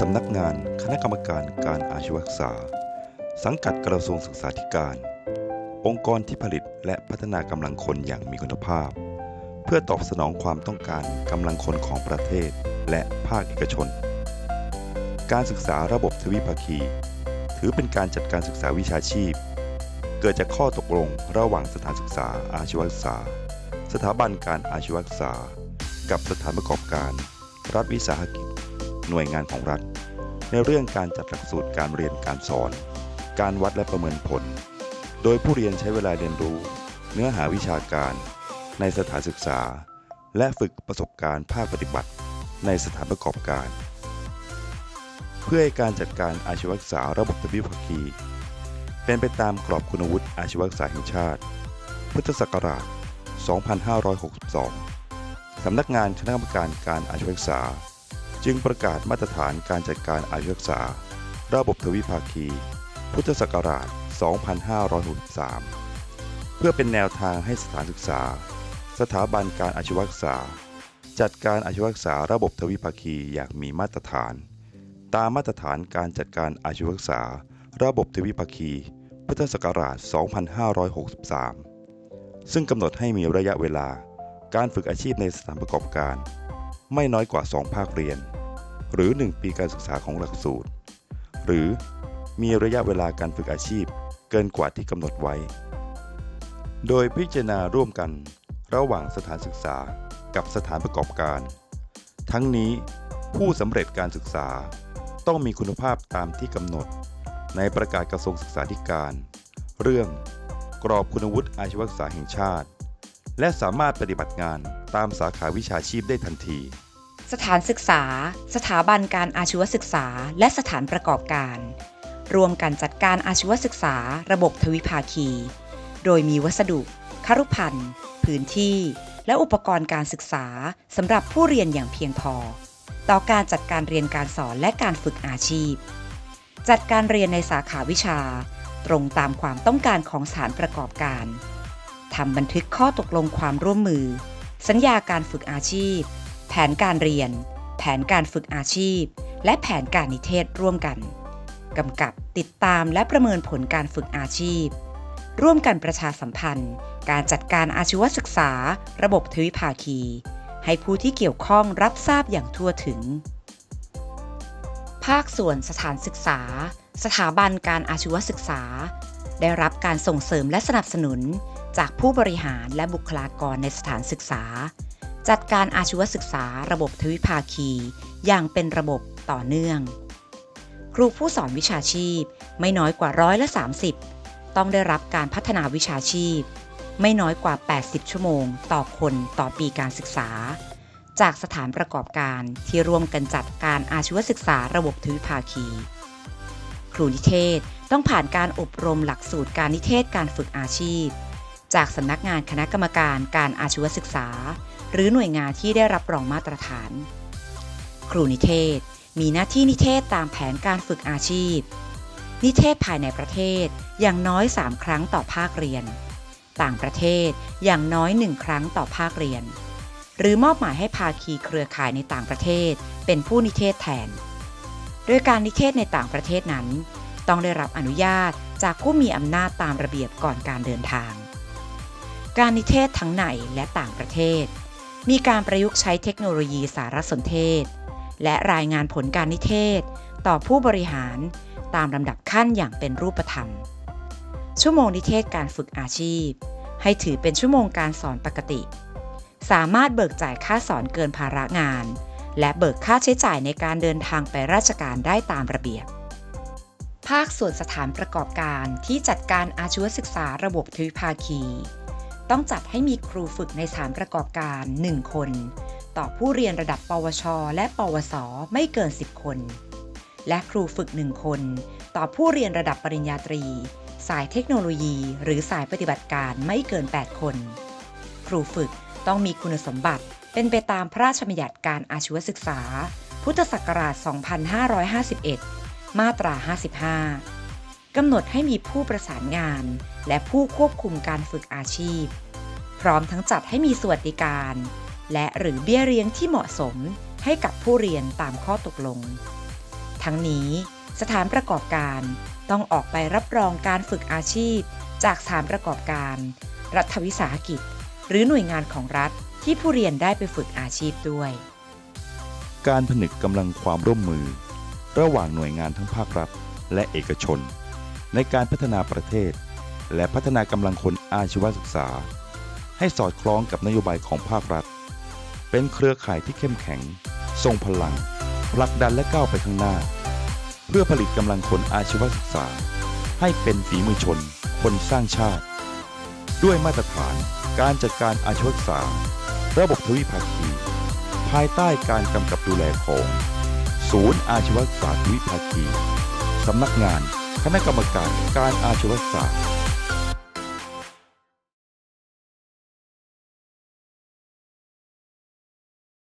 สำนักงานคณะกรรมการการอาชีวศึกษา สังกัดกระทรวงศึกษาธิการ องค์กรที่ผลิตและพัฒนากำลังคนอย่างมีคุณภาพ เพื่อตอบสนองความต้องการกำลังคนของประเทศและภาคเอกชน การศึกษาระบบทวิภาคี ถือเป็นการจัดการศึกษาวิชาชีพ เกิดจากข้อตกลงระหว่างสถานศึกษาอาชีวศึกษา สถาบันการอาชีวศึกษา กับสถานประกอบการ รัฐวิสาหกิจหน่วยงานของรัฐ ในเรื่องการจัดหลักสูตรการเรียนการสอน การวัดและประเมินผล โดยผู้เรียนใช้เวลาเรียนรู้ เนื้อหาวิชาการ ในสถานศึกษา และฝึกประสบการณ์ภาคปฏิบัติ ในสถานประกอบการ เพื่อให้การจัดการอาชีวศึกษาระบบทวิภาคี เป็นไปตามกรอบคุณวุฒิอาชีวศึกษาแห่งชาติ พุทธศักราช 2562 สำนักงานคณะกรรมการการอาชีวศึกษา จึงประกาศมาตรฐานการจัดการอาชีวศึกษา ระบบทวิภาคี พุทธศักราช 2563 เพื่อเป็นแนวทางให้สถานศึกษา สถาบันการอาชีวศึกษา จัดการอาชีวศึกษาระบบทวิภาคีอย่างมีมาตรฐาน ตามมาตรฐานการจัดการอาชีวศึกษา ระบบทวิภาคี พุทธศักราช 2563 ซึ่งกำหนดให้มีระยะเวลาการฝึกอาชีพในสถานประกอบการ ไม่น้อยกว่า 2 ภาคเรียน หรือ 1 ปีการศึกษาของหลักสูตร หรือมีระยะเวลาการฝึกอาชีพเกินกว่าที่กำหนดไว้ โดยพิจารณาร่วมกันระหว่างสถานศึกษากับสถานประกอบการ ทั้งนี้ผู้สำเร็จการศึกษาต้องมีคุณภาพตามที่กำหนด ในประกาศกระทรวงศึกษาธิการ เรื่องกรอบคุณวุฒิอาชีวศึกษาแห่งชาติ และสามารถปฏิบัติงานตามสาขาวิชาชีพได้ทันที สถานศึกษา สถาบันการอาชีวศึกษา และสถานประกอบการ รวมกันจัดการอาชีวศึกษา ระบบทวิภาคี โดยมีวัสดุคารุพันธ์พื้นที่ และอุปกรณ์การศึกษาสำหรับผู้เรียนอย่างเพียงพอ ต่อการจัดการเรียนการสอนและการฝึกอาชีพ จัดการเรียนในสาขาวิชา ตรงตามความต้องการของสถานประกอบการทำบันทึกข้อตกลงความร่วมมือ สัญญาการฝึกอาชีพ ผนการเรียน แผนการฝึกอาชีพ และแผนการนิเทศร่วมกันกำกับติดตามและประเมินผลการฝึกอาชีพ ร่วมกันประชาสัมพันธ์ การจัดการอาชีวศึกษา ระบบทวิภาคี ให้ผู้ที่เกี่ยวข้องรับทราบอย่างทั่วถึง ภาคส่วนสถานศึกษา สถาบันการอาชีวศึกษา ได้รับการส่งเสริมและสนับสนุนจากผู้บริหารและบุคลากรในสถานศึกษา จัดการอาชีวศึกษาระบบทวิภาคี อย่างเป็นระบบต่อเนื่อง ครูผู้สอนวิชาชีพไม่น้อยกว่าร้อยละ 30 ต้องได้รับการพัฒนาวิชาชีพ ไม่น้อยกว่า 80 ชั่วโมง ต่อคนต่อปีการศึกษา จากสถานประกอบการที่ร่วมกันจัดการอาชีวศึกษาระบบทวิภาคี ครูนิเทศต้องผ่านการอบรมหลักสูตรการนิเทศการฝึกอาชีพ จากสำนักงานคณะกรรมการการอาชีวศึกษา หรือหน่วยงานที่ได้รับรองมาตรฐาน ครูนิเทศ มีหน้าที่นิเทศตามแผนการฝึกอาชีพ นิเทศภายในประเทศอย่างน้อย 3 ครั้งต่อภาคเรียน ต่างประเทศอย่างน้อย 1 ครั้งต่อภาคเรียน หรือมอบหมายให้ภาคีเครือข่ายในต่างประเทศ เป็นผู้นิเทศแทน โดยการนิเทศในต่างประเทศนั้น ต้องได้รับอนุญาตจากผู้มีอำนาจตามระเบียบก่อนการเดินทาง การนิเทศทั้งในและต่างประเทศ มีการประยุกต์ใช้เทคโนโลยีสารสนเทศ และรายงานผลการนิเทศ ต่อผู้บริหารตามลำดับขั้นอย่างเป็นรูปธรรม ชั่วโมงนิเทศการฝึกอาชีพ ให้ถือเป็นชั่วโมงการสอนปกติ สามารถเบิกจ่ายค่าสอนเกินภาระงาน และเบิกค่าใช้จ่ายในการเดินทางไปราชการได้ตามระเบียบ ภาคส่วนสถานประกอบการที่จัดการอาชีวศึกษาระบบทวิภาคี ต้องจัดให้มีครูฝึกในสถานประกอบการ 1 คน ต่อผู้เรียนระดับ ปวช และปวส ไม่เกิน 10 คน และครูฝึก 1 คน ต่อผู้เรียนระดับปริญญาตรี สายเทคโนโลยี หรือสายปฏิบัติการไม่เกิน 8 คน ครูฝึกต้องมีคุณสมบัติเป็นไปตามพระราชบัญญัติการอาชีวศึกษา พุทธศักราช 2551 มาตรา 55 กำหนดให้มีผู้ประสานงาน และผู้ควบคุมการฝึกอาชีพ พร้อมทั้งจัดให้มีสวัสดิการ และหรือเบี้ยเลี้ยงที่เหมาะสมให้กับผู้เรียนตามข้อตกลง ทั้งนี้สถานประกอบการต้องออกไปรับรองการฝึกอาชีพ จากสถานประกอบการ รัฐวิสาหกิจ หรือหน่วยงานของรัฐที่ผู้เรียนได้ไปฝึกอาชีพด้วย การผนึกกำลังความร่วมมือ ระหว่างหน่วยงานทั้งภาครัฐ และเอกชน ในการพัฒนาประเทศ และพัฒนากำลังคนอาชีวศึกษา ให้สอดคล้องกับนโยบายของภาครัฐ เป็นเครือข่ายที่เข้มแข็ง ทรงพลังผลักดันและก้าวไปข้างหน้า เพื่อผลิตกำลังคนอาชีวศึกษา ให้เป็นฝีมือชน คนสร้างชาติ ด้วยมาตรฐานการจัดการอาชีวศึกษา ระบบทวิภาคี ภายใต้การกำกับดูแลของ ศูนย์อาชีวศึกษาทวิภาคี สำนักงาน คณะกรรมการการอาชีวศึกษา